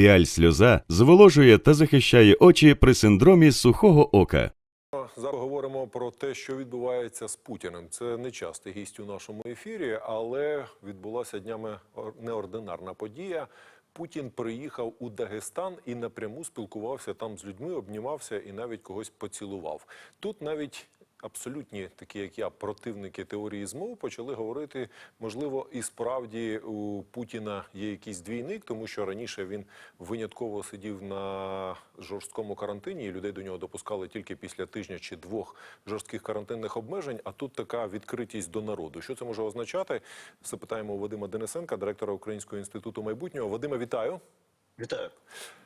Піаль сльоза зволожує та захищає очі при синдромі сухого ока. Зараз говоримо про те, що відбувається з Путіним. Це не частий гість у нашому ефірі, але відбулася днями ор- неординарна подія. Путін приїхав у Дагестан і напряму спілкувався там з людьми, обнімався і навіть когось поцілував. Тут навіть абсолютні, такі як я, противники теорії змов, почали говорити, можливо, і справді у Путіна є якийсь двійник, тому що раніше він винятково сидів на жорсткому карантині, і людей до нього допускали тільки після тижня чи двох жорстких карантинних обмежень. А тут така відкритість до народу. Що це може означати? Запитаємо Вадима Денисенка, директора Українського інституту майбутнього. Вадиме, вітаю. Вітаю.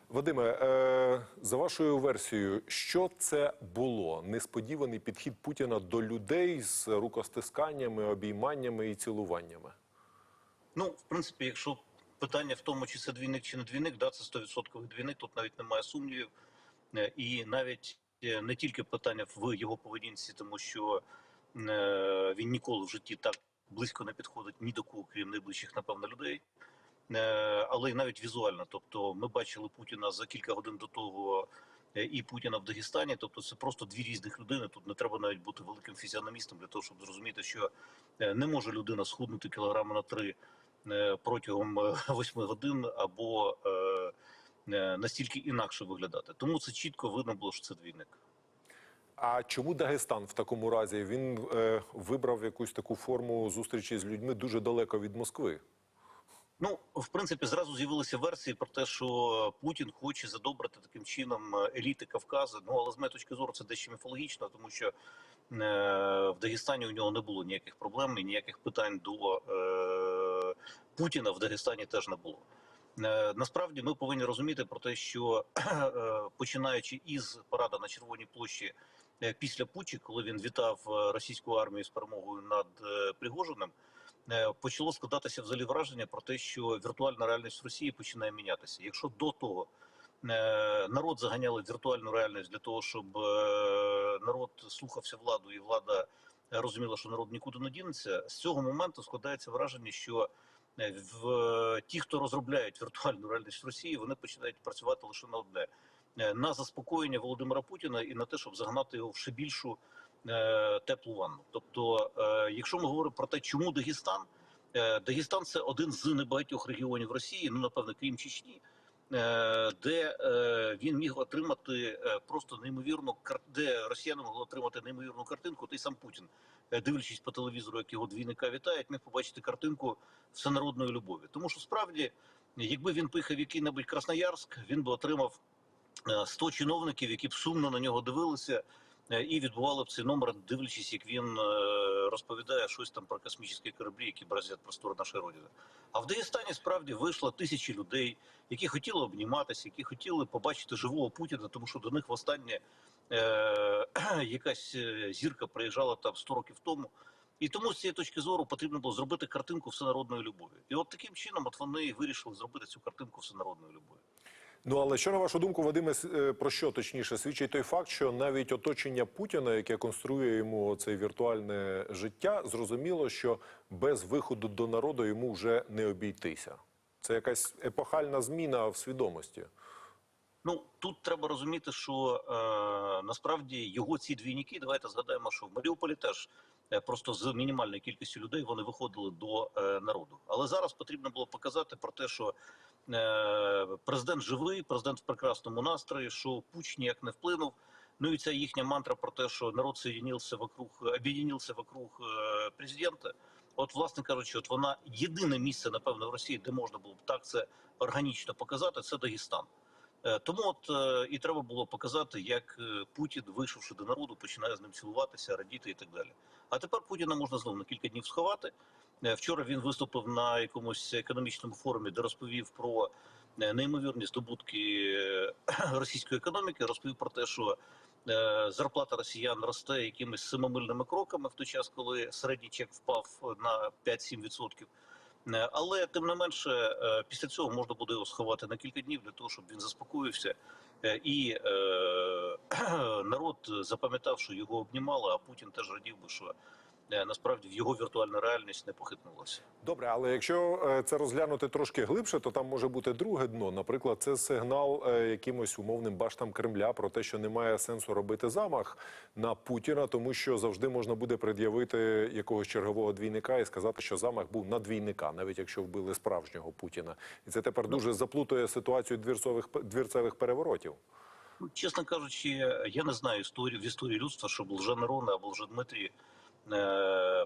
Вадиме, е, за вашою версією, що це було? Несподіваний підхід Путіна до людей з рукостисканнями, обійманнями і цілуваннями. Ну, в принципі, якщо питання в тому, чи це двійник, чи не двійник, да, це 100% двійник, тут навіть немає сумнівів. Е, І навіть е, не тільки питання в його поведінці, тому що він ніколи в житті так близько не підходить ні до кого, крім найближчих, напевно, людей. Е, Але й навіть візуально. Тобто, ми бачили Путіна за кілька годин до того е, і Путіна в Дагестані. Тобто, це просто дві різних людини. Тут не треба навіть бути великим фізіономістом для того, щоб зрозуміти, що е, не може людина схуднути кілограма на три протягом восьми годин або настільки інакше виглядати. Тому це чітко видно було, що це двійник. А чому Дагестан в такому разі? Він е, вибрав якусь таку форму зустрічі з людьми дуже далеко від Москви. Ну, в принципі, зразу з'явилися версії про те, що Путін хоче задобрити таким чином е, еліти Кавказу. Ну але з моєї точки зору це дещо міфологічно, тому що е, в Дагестані у нього не було ніяких проблем і ніяких питань до е, Путіна в Дагестані теж не було. Е, Насправді ми повинні розуміти про те, що е, починаючи із парада на Червоній площі е, після Путчі, коли він вітав е, російську армію з перемогою над е, Пригожиним, почало складатися взагалі враження про те, що віртуальна реальність Росії починає мінятися. Якщо до того е, народ заганяли віртуальну реальність для того, щоб е, народ слухався владу, і влада розуміла, що народ нікуди не дінеться, з цього моменту складається враження, що е, в ті, хто розробляють віртуальну реальність Росії, вони починають працювати лише на одне е, на заспокоєння Володимира Путіна і на те, щоб загнати його в ще більшу е, теплу ванну. Тобто, е, якщо ми говоримо про те, чому Дагестан, е, Дагестан це один з небагатьох регіонів Росії, ну напевно, крім Чечні, е, де е, він міг отримати е, просто неймовірну де росіяни могли отримати неймовірну картинку. Той сам Путін, е, дивлячись по телевізору, як його двійника вітають, міг побачити картинку всенародної любові. Тому що справді, якби він поїхав який-небудь Красноярськ, він би отримав е, 100 чиновників, які б сумно на нього дивилися е, і відбували б цей номер, дивлячись, як він е, розповідає щось там про космічні кораблі, які бразять простор нашої родини. А в Дагестані справді вийшло тисячі людей, які хотіли обніматися, які хотіли побачити живого Путіна, тому що до них востаннє е, якась е, зірка приїжджала там 100 років тому. І тому з цієї точки зору потрібно було зробити картинку всенародної любові. І от таким чином, от вони вирішили зробити цю картинку всенародної любові. Ну але що на вашу думку, Вадиме, е, про що точніше свідчить той факт, що навіть оточення Путіна, яке конструює йому це віртуальне життя, зрозуміло, що без виходу до народу йому вже не обійтися. Це якась епохальна зміна в свідомості. Ну тут треба розуміти, що е, насправді його ці двійники. Давайте згадаємо, що в Маріуполі теж е, просто з мінімальною кількістю людей вони виходили до е, народу. Але зараз потрібно було показати про те, що президент живий, президент в прекрасному настрої, що пуч ніяк не вплинув. Ну і ця їхня мантра про те, що народ соєдинився вокруг, об'єднався вокруг е, президента. От, власне кажучи, от вона єдине місце, напевно, в Росії, де можна було б так це органічно показати, це Дагестан. Е, Тому от е, і треба було показати, як е, Путін, вийшовши до народу, починає з ним цілуватися, радіти і так далі. А тепер Путіна можна знову на кілька днів сховати. Вчора він виступив на якомусь економічному форумі, де розповів про неймовірні здобутки російської економіки. Розповів про те, що зарплата росіян росте якимись семимильними кроками в той час, коли середній чек впав на 5-7%. Е, Але тим не менше, е, після цього можна буде його сховати на кілька днів для того, щоб він заспокоївся, е, і е, народ запам'ятав, що його обнімали, а Путін теж радів би, що насправді в його віртуальну реальність не похитнулася. Добре, але якщо е, це розглянути трошки глибше, то там може бути друге дно. Наприклад, це сигнал е, якимось умовним баштам Кремля про те, що немає сенсу робити замах на Путіна, тому що завжди можна буде пред'явити якогось чергового двійника і сказати, що замах був на двійника, навіть якщо вбили справжнього Путіна. І це тепер дуже заплутує ситуацію двірцових двірцевих переворотів. Ну, чесно кажучи, я не знаю історії в історії людства, щоб Лженерони або Лжедмитрій е,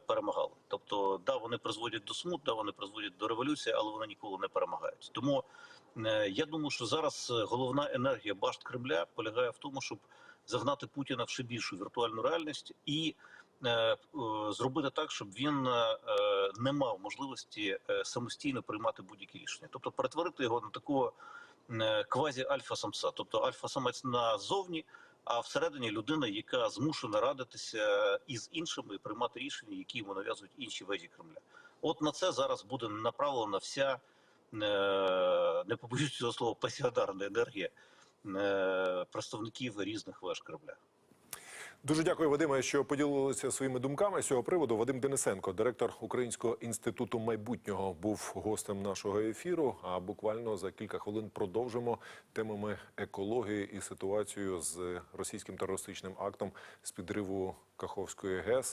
перемагали. Тобто, да, вони призводять до смут, да, вони призводять до революції, але вони ніколи не перемагають. Тому е, я думаю, що зараз е, головна енергія башт Кремля полягає в тому, щоб загнати Путіна в ще більшу віртуальну реальність і е, е, зробити так, щоб він е, не мав можливості е, самостійно приймати будь-які рішення, тобто перетворити його на такого е, квазі альфа-самця, тобто альфа-самець назовні, а всередині людина, яка змушена радитися із іншими і приймати рішення, які йому нав'язують інші вежі Кремля. От на це зараз буде направлена вся е, не побоюсь цього слова пасіонарна енергія е, представників різних веж Кремля. Дуже дякую, Вадиме, що поділилися своїми думками з цього приводу. Вадим Денисенко, директор Українського інституту майбутнього, був гостем нашого ефіру. А буквально за кілька хвилин продовжимо темами екології і ситуацію з російським терористичним актом з підриву Каховської ГЕС.